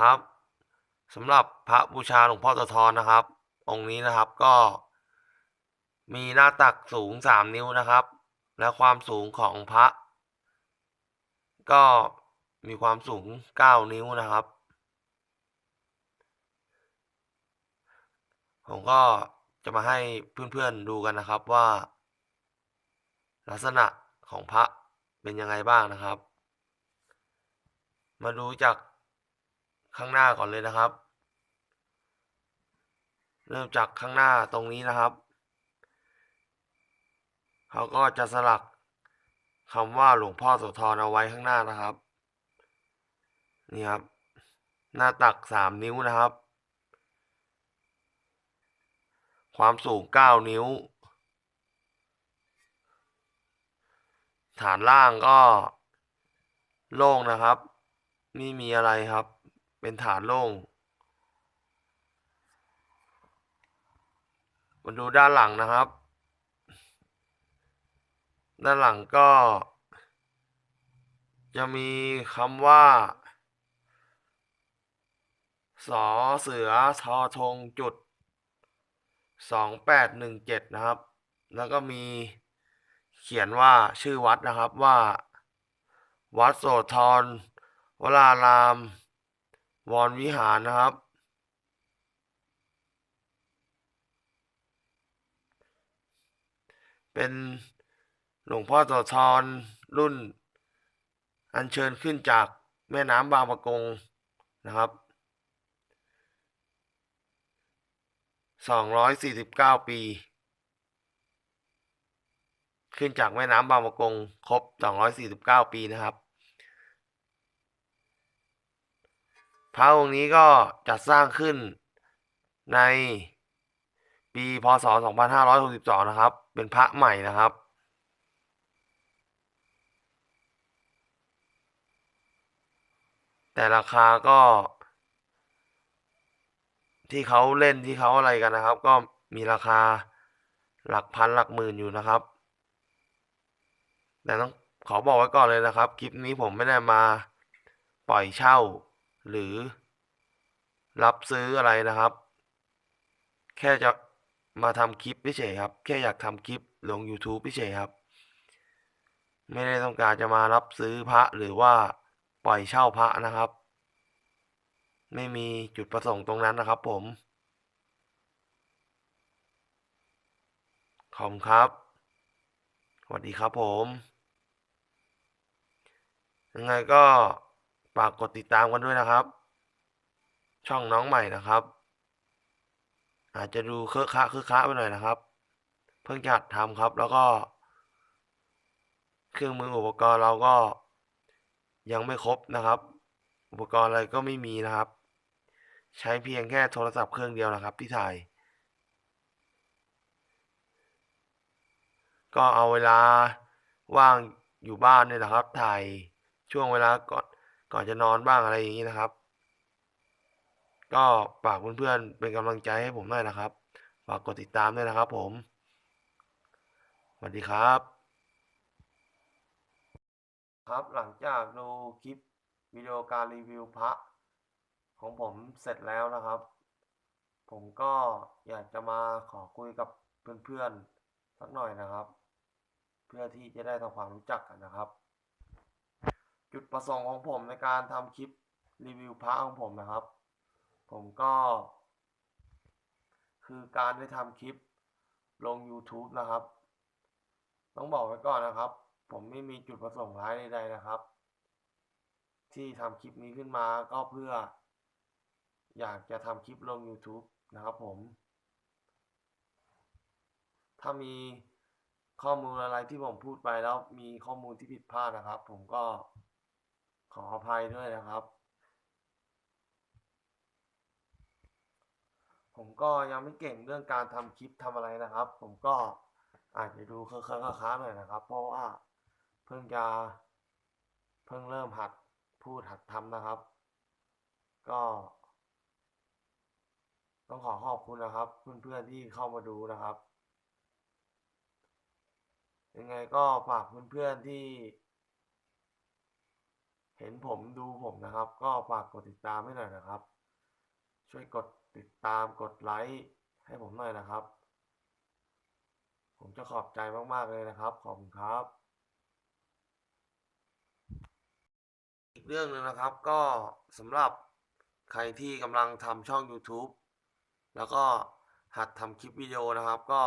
ครับสำหรับพระบูชาหลวงพ่อโสธรนนะครับ องค์นี้นะครับก็ มีหน้าตักสูงสามนิ้วนะครับ และความสูงของพระ ก็มีความสูงเก้านิ้วนะครับ ผมก็จะมาให้เพื่อนๆดูกันนะครับว่า ลักษณะของพระเป็นยังไงบ้างนะครับ มาดูจาก ข้างหน้าก่อนเลยนะครับ เริ่มจากข้างหน้าตรงนี้นะครับเขาก็จะสลักคำว่าหลวงพ่อโสธรเอาไว้ข้างหน้านะครับ นี่ครับ หน้าตักสามนิ้วนะครับ ความสูงเก้านิ้ว ฐานล่างก็โล่งนะครับ ไม่มีอะไรครับ เป็นฐานโล่งมาดูด้านหลังนะครับ ด้านหลังก็ จะมีคำว่าสอเสือทอธงจุดสองแปดหนึ่งเจ็ดนะครับ แล้วก็มีเขียนว่าชื่อวัดนะครับว่า วัดโสธรวราราม วรวิหารนะครับ เป็นหลวงพ่อโสธรรุ่น อัญเชิญขึ้นจากแม่น้ำบางปะกงนะครับสองร้อยสี่สิบเก้าปี ขึ้นจากแม่น้ำบางปะกง ครบสองร้อยสี่สิบเก้าปีนะครับ ระองค์นี้ก็จัดสร้างขึ้นในปี พศ 2562 นะครับ เป็นพระใหม่นะครับ แต่ราคาก็ ที่เขาเล่นที่เขาอะไรกันนะครับ ก็มีราคาหลักพันหลักหมื่นอยู่นะครับ แต่ต้องขอบอกไว้ก่อนเลยนะครับ คลิปนี้ผมไม่ได้มาปล่อยเช่า หรือ รับซื้ออะไรนะครับ แค่จะมาทำคลิปเฉยครับ แค่อยากทำคลิปลง YouTube เฉยครับ ไม่ได้ต้องการจะมารับซื้อพระหรือว่าปล่อยเช่าพระนะครับ ไม่มีจุดประสงค์ตรงนั้นนะครับผม ขอบคุณครับ สวัสดีครับผม ยังไงก็ ฝากกดติดตามกันด้วยนะครับ ช่องน้องใหม่นะครับ อาจจะดูเคอะคะเคอะคะไปหน่อยนะครับ เพิ่งจัดทำครับแล้วก็ เครื่องมืออุปกรณ์เราก็ยังไม่ครบนะครับ อุปกรณ์อะไรก็ไม่มีนะครับ ใช้เพียงแค่โทรศัพท์เครื่องเดียวนะครับ ที่ถ่าย ก็เอาเวลาว่างอยู่บ้านเนี่ยนะครับ ถ่ายช่วงเวลาก่อน ก่อนจะนอนบ้างอะไรอย่างนี้นะครับ ก็ฝากเพื่อนๆเป็นกำลังใจให้ผมด้วยนะครับฝากกดติดตามด้วยนะครับ ผมสวัสดีครับ ครับหลังจากดูคลิปวิดีโอการรีวิวพระของผมเสร็จแล้วนะครับ ผมก็อยากจะมาขอคุยกับเพื่อนๆสักหน่อยนะครับ เพื่อที่จะได้ทำความรู้จักกันนะครับ จุดประสงค์ของผมในการทำคลิปรีวิวพระของผมนะครับ ผมก็ คือการได้ทำคลิปลง YouTube นะครับ ต้องบอกไว้ก่อนนะครับ ผมไม่มีจุดประสงค์ร้ายใดๆนะครับ ที่ทำคลิปนี้ขึ้นมาก็เพื่อ อยากจะทำคลิปลง YouTube นะครับผม ถ้ามีข้อมูลอะไรที่ผมพูดไปแล้วมีข้อมูลที่ผิดพลาดนะครับ ผมก็ ขออภัยด้วยนะครับ ผมก็ยังไม่เก่งเรื่องการทำคลิปทำอะไรนะครับ ผมก็อาจจะดูเคอะๆค้าๆหน่อยนะครับ เพราะว่าเพิ่งจะเพิ่งเริ่มหัดพูดหัดทำนะครับ ก็ ต้องขอขอบคุณนะครับ เพื่อนๆที่เข้ามาดูนะครับ ยังไงก็ฝากเพื่อนๆที่ เห็นผมดูผมนะครับ ก็ฝากกดติดตามให้หน่อยนะครับ ช่วยกดติดตามกดไลค์ให้ผมหน่อยนะครับ ผมจะขอบใจมาก ๆ เลยนะครับ ขอบคุณครับ อีกเรื่องหนึ่งนะครับก็สำหรับใครที่กำลังทำช่อง YouTube แล้วก็หัดทำคลิปวิดีโอนะครับก็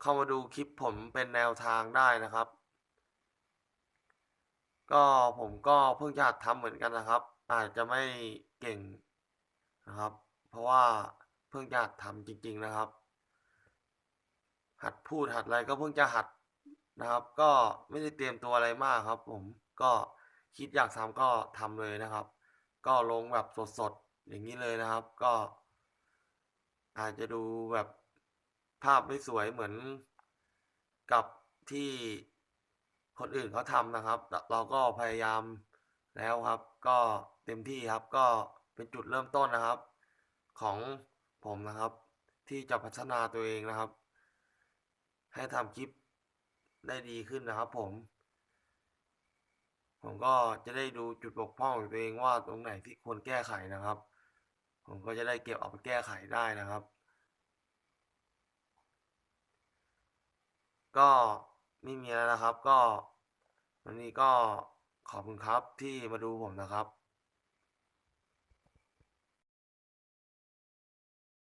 เข้ามาดูคลิปผมเป็นแนวทางได้นะครับ ก็ผมก็เพิ่งจะหัดทำเหมือนกันนะครับ อาจจะไม่เก่งนะครับ เพราะว่าเพิ่งจะหัดทำจริง ๆนะครับ หัดพูดหัดอะไรก็เพิ่งจะหัดนะครับ ก็ไม่ได้เตรียมตัวอะไรมากครับ ผมก็คิดอยากทำก็ทำเลยนะครับ ก็ลงแบบสดๆอย่างนี้เลยนะครับ ก็ อาจจะดูแบบภาพไม่สวยเหมือนกับที่ คนอื่นเขาทำนะครับ เราก็พยายามแล้วครับ ก็เต็มที่ครับก็เป็นจุดเริ่มต้นนะครับ ของผมนะครับ ที่จะพัฒนาตัวเองนะครับ ให้ทำคลิปได้ดีขึ้นนะครับ ผม ผมก็จะได้ดูจุดบกพร่องของตัวเองว่าตรงไหนที่ควรแก้ไขนะครับ ผมก็จะได้เก็บเอาไปแก้ไขได้นะครับ ก็ ไม่มีแล้วนะครับ ก็วันนี้ก็ขอบคุณครับที่มาดูผมนะครับ